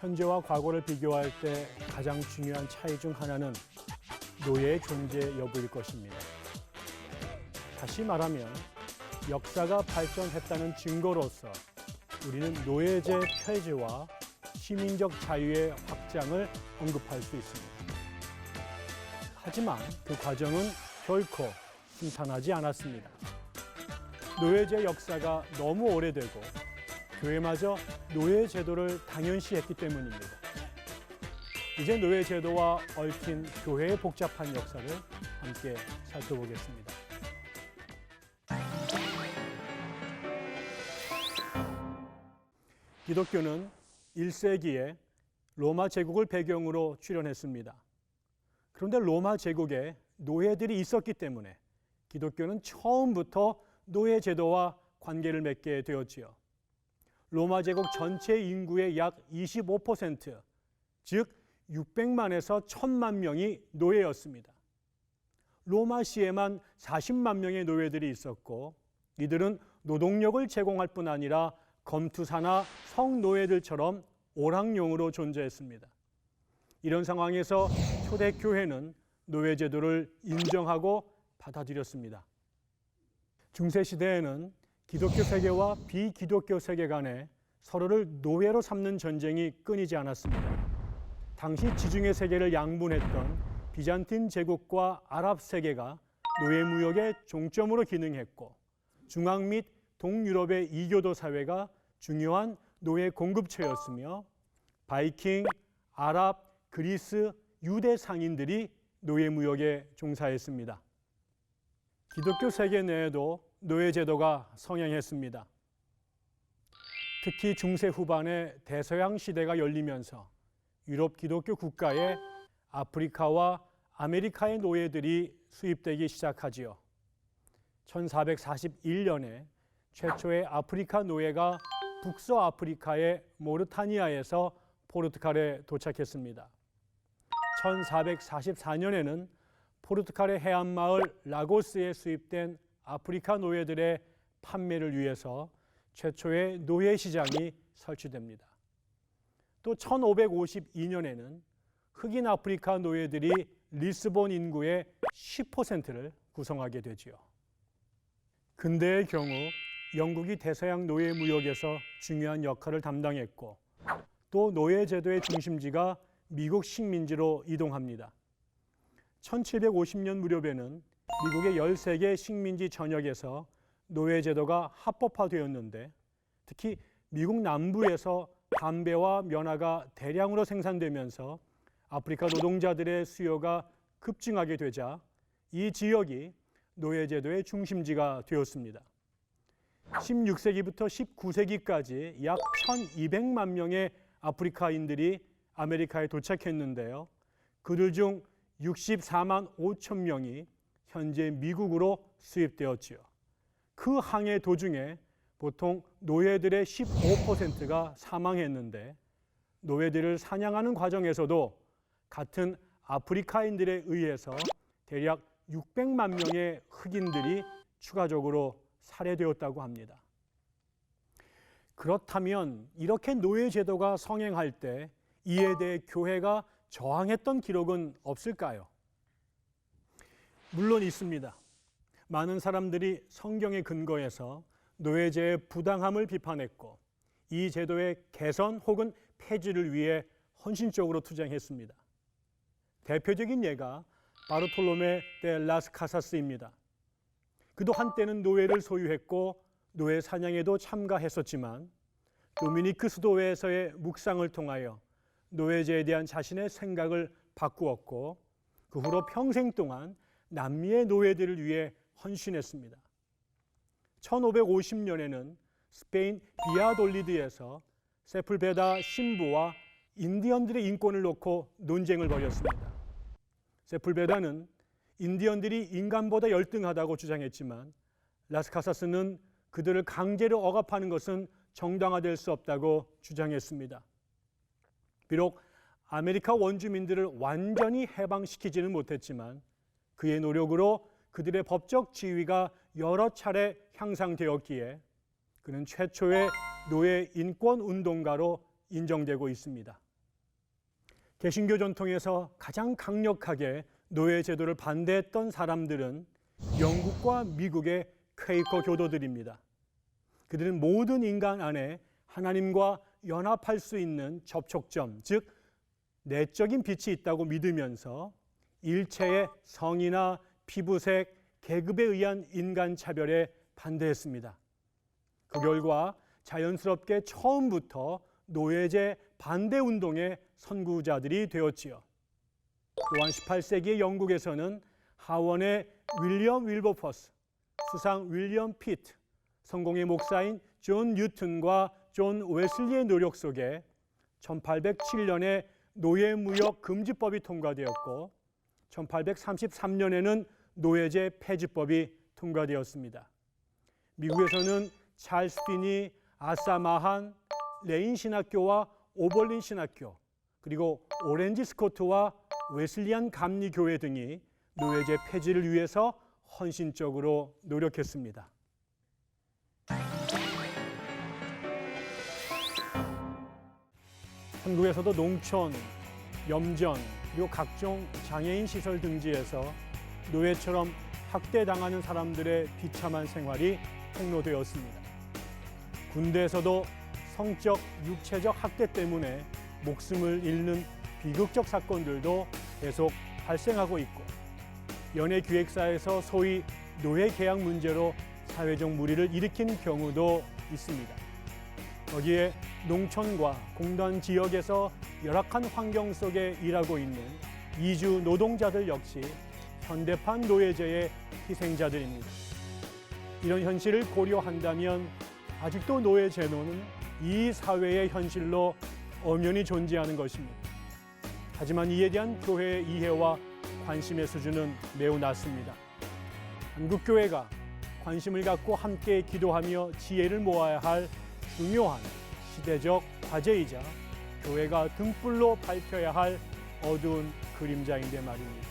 현재와 과거를 비교할 때 가장 중요한 차이 중 하나는 노예의 존재 여부일 것입니다. 다시 말하면 역사가 발전했다는 증거로서 우리는 노예제 폐지와 시민적 자유의 확장을 언급할 수 있습니다. 하지만 그 과정은 결코 순탄하지 않았습니다. 노예제 역사가 너무 오래되고 교회마저 노예 제도를 당연시했기 때문입니다. 이제 노예 제도와 얽힌 교회의 복잡한 역사를 함께 살펴보겠습니다. 기독교는 1세기에 로마 제국을 배경으로 출현했습니다. 그런데 로마 제국에 노예들이 있었기 때문에 기독교는 처음부터 노예 제도와 관계를 맺게 되었지요. 로마 제국 전체 인구의 약 25%, 즉 600만에서 1000만 명이 노예였습니다. 로마시에만 40만 명의 노예들이 있었고 이들은 노동력을 제공할 뿐 아니라 검투사나 성노예들처럼 오락용으로 존재했습니다. 이런 상황에서 초대교회는 노예제도를 인정하고 받아들였습니다. 중세시대에는 기독교 세계와 비기독교 세계 간에 서로를 노예로 삼는 전쟁이 끊이지 않았습니다. 당시 지중해 세계를 양분했던 비잔틴 제국과 아랍 세계가 노예 무역의 종점으로 기능했고 중앙 및 동유럽의 이교도 사회가 중요한 노예 공급처였으며 바이킹, 아랍, 그리스, 유대 상인들이 노예 무역에 종사했습니다. 기독교 세계 내에도 노예 제도가 성행했습니다. 특히 중세 후반에 대서양 시대가 열리면서 유럽 기독교 국가에 아프리카와 아메리카의 노예들이 수입되기 시작하지요. 1441년에 최초의 아프리카 노예가 북서 아프리카의 모르타니아에서 포르투갈에 도착했습니다. 1444년에는 포르투갈의 해안 마을 라고스에 수입된 아프리카 노예들의 판매를 위해서 최초의 노예 시장이 설치됩니다. 또 1552년에는 흑인 아프리카 노예들이 리스본 인구의 10%를 구성하게 되지요. 근대의 경우 영국이 대서양 노예 무역에서 중요한 역할을 담당했고 또 노예 제도의 중심지가 미국 식민지로 이동합니다. 1750년 무렵에는 미국의 13개 식민지 전역에서 노예 제도가 합법화되었는데 특히 미국 남부에서 담배와 면화가 대량으로 생산되면서 아프리카 노동자들의 수요가 급증하게 되자 이 지역이 노예 제도의 중심지가 되었습니다. 16세기부터 19세기까지 약 1200만 명의 아프리카인들이 아메리카에 도착했는데요. 그들 중 64만 5천 명이 현재 미국으로 수입되었지요. 그 항해 도중에 보통 노예들의 15%가 사망했는데 노예들을 사냥하는 과정에서도 같은 아프리카인들에 의해서 대략 600만 명의 흑인들이 추가적으로 살해되었다고 합니다. 그렇다면 이렇게 노예 제도가 성행할 때 이에 대해 교회가 저항했던 기록은 없을까요? 물론 있습니다. 많은 사람들이 성경에 근거해서 노예제의 부당함을 비판했고 이 제도의 개선 혹은 폐지를 위해 헌신적으로 투쟁했습니다. 대표적인 예가 바르톨로메 데 라스 카사스입니다. 그도 한때는 노예를 소유했고 노예 사냥에도 참가했었지만 도미니크 수도회에서의 묵상을 통하여 노예제에 대한 자신의 생각을 바꾸었고 그 후로 평생 동안 남미의 노예들을 위해 헌신했습니다. 1550년에는 스페인 비아돌리드에서 세풀베다 신부와 인디언들의 인권을 놓고 논쟁을 벌였습니다. 세풀베다는 인디언들이 인간보다 열등하다고 주장했지만 라스카사스는 그들을 강제로 억압하는 것은 정당화될 수 없다고 주장했습니다. 비록 아메리카 원주민들을 완전히 해방시키지는 못했지만 그의 노력으로 그들의 법적 지위가 여러 차례 향상되었기에 그는 최초의 노예 인권 운동가로 인정되고 있습니다. 개신교 전통에서 가장 강력하게 노예 제도를 반대했던 사람들은 영국과 미국의 퀘이커 교도들입니다. 그들은 모든 인간 안에 하나님과 연합할 수 있는 접촉점, 즉 내적인 빛이 있다고 믿으면서 일체의 성이나 피부색, 계급에 의한 인간 차별에 반대했습니다. 그 결과 자연스럽게 처음부터 노예제 반대 운동의 선구자들이 되었지요. 또한 18세기 영국에서는 하원의 윌리엄 윌버퍼스, 수상 윌리엄 피트, 성공의 목사인 존 뉴튼과 존 웨슬리의 노력 속에 1807년에 노예무역 금지법이 통과되었고 1833년에는 노예제 폐지법이 통과되었습니다. 미국에서는 찰스 피니, 아사 마한, 레인 신학교와 오벌린 신학교, 그리고 오렌지 스코트와 웨슬리안 감리 교회 등이 노예제 폐지를 위해서 헌신적으로 노력했습니다. 한국에서도 농촌, 염전, 그리고 각종 장애인 시설 등지에서 노예처럼 학대당하는 사람들의 비참한 생활이 폭로되었습니다. 군대에서도 성적, 육체적 학대 때문에 목숨을 잃는 비극적 사건들도 계속 발생하고 있고 연예 기획사에서 소위 노예 계약 문제로 사회적 물의를 일으킨 경우도 있습니다. 거기에 농촌과 공단 지역에서 열악한 환경 속에 일하고 있는 이주 노동자들 역시 현대판 노예제의 희생자들입니다. 이런 현실을 고려한다면 아직도 노예 제도는 이 사회의 현실로 엄연히 존재하는 것입니다. 하지만 이에 대한 교회의 이해와 관심의 수준은 매우 낮습니다. 한국 교회가 관심을 갖고 함께 기도하며 지혜를 모아야 할 중요한 시대적 과제이자 교회가 등불로 밝혀야 할 어두운 그림자인데 말입니다.